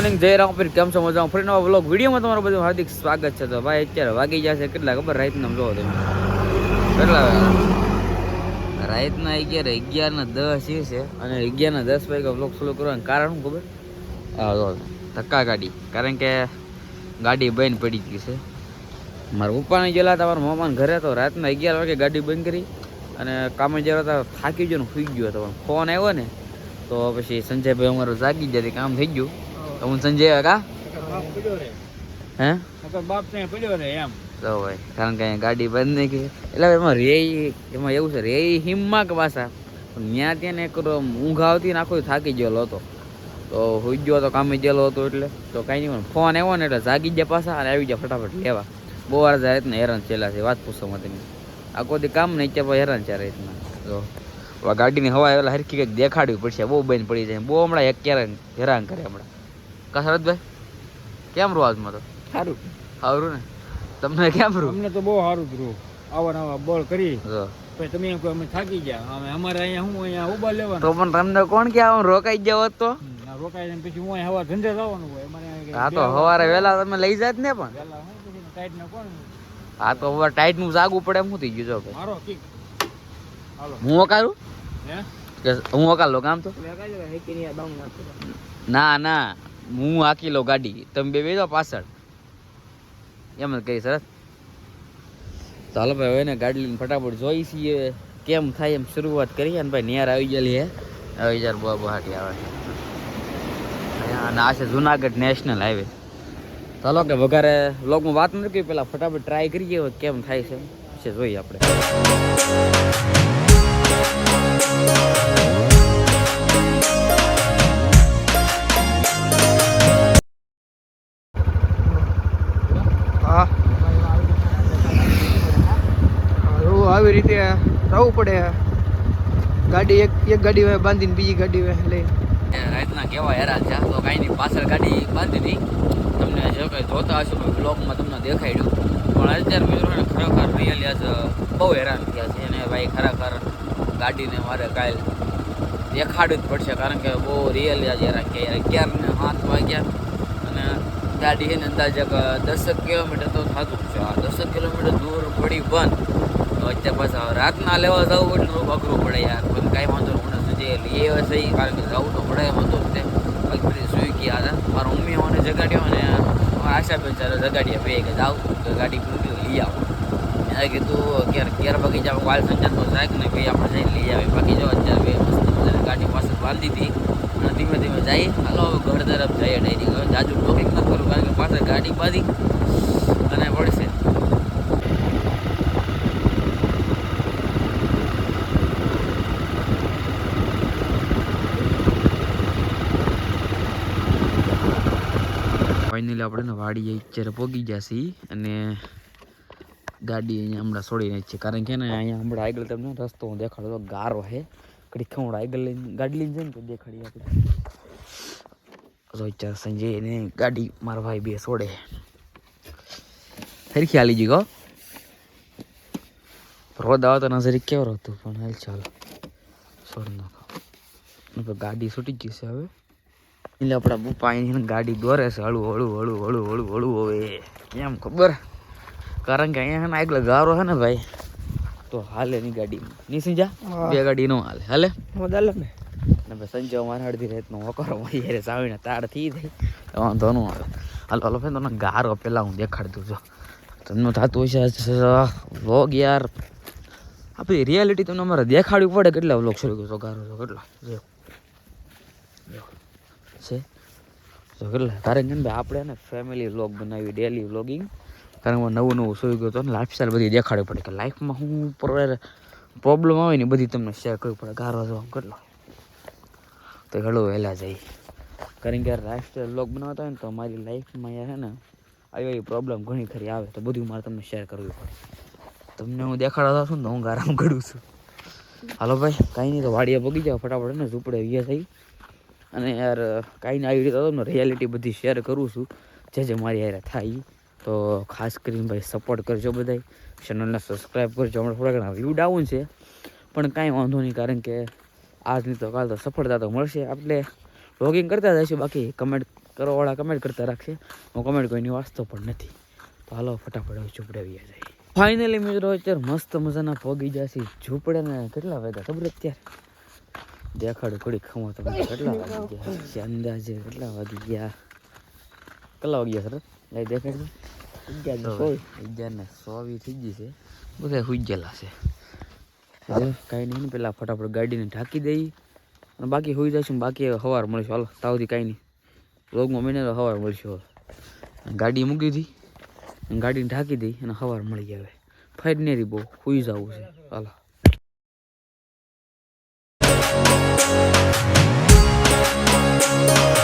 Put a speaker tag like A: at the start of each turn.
A: Morning જય રામ ફરી કેમ છો મજામાં? ફરી નવા બ્લોગ વિડીયોમાં તમારું બધું હાર્દિક સ્વાગત છે. તો ભાઈ, અત્યારે વાગી જશે કેટલા ખબર? રાતના જોવો તમે. કેટલા રાતના અગિયાર અગિયાર ને દસ એ છે. અને અગિયાર ને દસ વાગે બ્લોગ શરૂ કરવાનું કારણ શું ખબર? ધક્કા ગાડી. કારણ કે ગાડી બંધ પડી ગઈ છે. મારા પપ્પાને ગયેલા હતા, મારા મામાને ઘરે તો રાતના અગિયાર વાગે ગાડી બંધ કરી અને કામે જરા હતા થાકી ગયો ને સુઈ ગયો હતો. ફોન આવ્યો ને, તો પછી સંજયભાઈ અમારો જાગી જતી કામ થઈ ગયું. તો હું સંજય કા? હે?
B: બાપ ને પડ્યો રે એમ.
A: તો ભાઈ કારણ કે અહીંયા ગાડી બંધ નહીં કરી. એટલે એમાં રે એમાં એવું છે રે હિમમાં કે પાછા? ત્યાં ત્યાં ને એક ઊંઘ આવતી ને આખો થાકી ગયેલો હતો. તો હોઈ ગયો તો કામે ગયેલો હતો એટલે. તો કાંઈ નહીં ફોન આવ્યો ને એટલે જાગી ગયા પાછા અને આવી ગયા ફટાફટ લેવા. બહુ વાર જાય ને હેરાન છેલ્લા છે વાત પૂછવામાં તમે આખો દી કામ નહીં ત્યાં પછી હેરાન છે રીતના. તો ગાડીની હવા એટલે હરખી કંઈક દેખાડવી પડશે બહુ બંધ પડી જાય. બહુ હમણાં એક હેરાન કરે હમણાં. કસરતભાઈ કેમ રહો આજમાં તો?
B: સારું
A: સારું ને? તમને કેમ રહું?
B: અમને તો બહુ સારું ગયું આવા નવા બોલ કરી. પછી તમે એમ અમે થાકી ગયા. અમે અમારે અહીંયા હું અહીંયા ઊભા લેવાનું
A: તો પણ તમને કોણ કે આમ રોકાઈ જાવ તો?
B: રોકાઈ જાય ને પછી હું અહીંયા હવા ધંધે જવાનું હોય. અમારે
A: હા તો સવારે વહેલા તમે લઈ જાત ને પણ.
B: વહેલા હું ટાઈટ ને કોણ
A: હા તો હવે ટાઈટનું જાગવું પડે એમ શું થઈ ગયું જો
B: મારો કિક.
A: હું ઓકારું
B: હે?
A: કે હું વકાલો કામ તો? ના ના. હું હાકી લો ગાડી, તમે બે બેસો પાછળ. એમ જ કહી સરસ. ચાલો ભાઈ, હવે ને ગાડી લઈને ફટાફટ જોઈ છીએ કેમ થાય એમ શરૂઆત કરીએ અને ભાઈ નિયાર આવી ગયેલી હે. આવી જાય બહુ બહાટી આવે. અને આ છે જુનાગઢ નેશનલ હાઈવે. ચાલો કે વઘારે વ્લોગમાં વાત નથી કરી, પેલા ફટાફટ ટ્રાય કરીએ કેમ થાય છે છે જોઈએ આપણે.
C: રીતે રહેવું પડે. ગાડી એક એક ગાડી હોય, બાંધીને બીજી ગાડી હોય, લઈ.
A: રાતના કેવા હેરાન છે તો કાંઈ નહીં, પાછળ ગાડી બાંધી હતી તમને જો કંઈ જોતા હશો કોઈ બ્લોગમાં તમને દેખાડ્યું. પણ અત્યારે મિત્રોને ખરેખર રિયલી આજ બહુ હેરાન થયા છે. અને ભાઈ ખરેખર ગાડીને મારે કાલ દેખાડવું જ પડશે, કારણ કે બહુ રિયલી આજે હેરાન કે અગિયાર ને સાત વાગ્યા અને ગાડી એને અંદાજે દસેક કિલોમીટર તો થતું જ છે. આ દસક કિલોમીટર દૂર પડી બંધ. અત્યારે પાછા રાતના લેવા જવું એટલે થોડું અઘરું પડે યાર. પણ કાંઈ વાંધો હું સુધી લઈ આવે સહી કારણ કે જવું તો પડે જ તે બાકી સુઈ ગયા હતા મારા મમ્મી મને જગાડ્યો અને આશા બેન ચાલો જગાડ્યા બે કે જાવ, તો ગાડી પૂરી લઈ આવો. એને કીધું ક્યારે ક્યારે બગીચામાં વાલ સંચાર તો જાય ને ભાઈ આપણે જઈને લઈ આવે બાકી જો અત્યારે બે ગાડી પાસે બાંધી હતી. અને ધીમે ધીમે જાય. હાલો, હવે ઘર તરફ જઈએ ડાયરી. હવે જાજુ ટોપિક ન કરું, કારણ કે પાછળ ગાડી બાંધી અને પડશે ફાઇનલી આપણે ને વાડી અત્યારે પોગી જશે અને ગાડી અહીંયા હમણાં છોડીને જ છે. કારણ કે ને અહીંયા હમણાં આગળ તમને રસ્તો હું દેખાડો તો ગારો હે. કડી ખમણ આગળ લઈને ગાડી લઈને જાય ને તો દેખાડી આપણે તો અત્યારે સંજય ને ગાડી મારા ભાઈ બે છોડે. ફરી ખ્યાલી જી ગો રોદ આવતો નજરી કેવો હતો પણ હાલ ચાલો. છોડી નાખો. ગાડી છૂટી ગઈ છે હવે. એટલે આપણા પપ્પા અહીં ગાડી દોરે છે હળું હળું હળું હળું હળું હળું હવે. એમ ખબર? કારણ કે અહીંયા ને એકલા ગારો છે ને ભાઈ તો હાલે ની ગાડી નીસી જા બે ગાડી નો હાલે. હાલે?
C: મદાલે ને.
A: ને ભાઈ સંજય મારે અડધી રાતનો વકરો યારે સાવીને તાર થઈ જાય તો વાંધો ન આવે. હાલો હાલો ભાઈ તમને ગારો પહેલાં હું દેખાડતું છું. તમને થતું હશે વ્લોગ યાર. આપણી રિયાલિટી તમને અમારે દેખાડવી પડે. કેટલા વ્લોગ શરૂ કરશો ગારો છો? કેટલા? જો. છે. તો એટલે કારણ ભાઈ આપણે ને ફેમિલી વ્લોગ બનાવી ડેલી વ્લોગિંગ કારણ કે નવું નવું શરૂ ગયું તો લાઈફસ્ટાઈલ બધી દેખાડવી પડે કે લાઈફમાં હું પ્રોબ્લેમ આવે ને બધી તમને શેર કરવી પડે. ગારો છો કેટલો? તો હેળો વહેલા જાય કારણ કે લાઈફસ્ટાઈલ વ્લોગ બનાવતા હોય ને તો મારી લાઈફમાં યાર છે ને આવી આવી પ્રોબ્લેમ ઘણી ખરી આવે. તો બધું મારે તમને શેર કરવી પડે. તમને હું દેખાડતા છું ને તો હું આરામ કરું છું. હાલો ભાઈ, કાંઈ નહીં તો વાડીએ પગી જાઓ. ફટાફટ ને, ઝૂપડે વ્યા થઈ. અને યાર કાંઈ આવી રીતે રિયાલિટી બધી શેર કરું છું. જે જે મારી યાર થાય તો ખાસ કરીને ભાઈ સપોર્ટ કરજો બધાય. ચેનલને સબસ્ક્રાઈબ કરજો. હમણાં થોડા ઘણા વ્યૂ ડાઉન છે. પણ કાંઈ વાંધો નહીં, કારણ કે આજની તો કાલ તો સફળતા તો મળશે. આપણે વ્લોગિંગ કરતા જઈશું. બાકી કમેન્ટ કરવાવાળા કમેન્ટ કરતા રાખશે. હું કમેન્ટ કોઈની વાંચતો પણ નથી. તો હાલો, ફટાફટ હવે ઝૂંપડે જાય ફાઇનલી મિત્રો, અત્યારે મસ્ત મજાના પગી જશે ઝૂંપડે ને કેટલા વાગ્યા? ખબર અત્યારે? દેખાડું થોડી ખમો તમને કેટલા વાગી ગયા? અંદાજે કેટલા વાગી ગયા? કેટલા વાગ્યા સર લઈ દેખાડજો. સોવી થઈ ગઈ છે. બધા સુઈ ગયેલા છે કાંઈ નહીં પેલા ફટાફટ ગાડીને ઢાંકી દઈ. અને બાકી હોઈ જશું બાકી સવાર મળીશું. હાલો તાવથી કાંઈ નહીં. રોગમાં મહિને તો સવાર મળીશું હવે. ગાડી મૂકી હતી ગાડીને ઢાંકી દઈ અને સવાર મળી જાય હવે નહીં બહુ સુઈ જવું છે. હાલો.
D: Música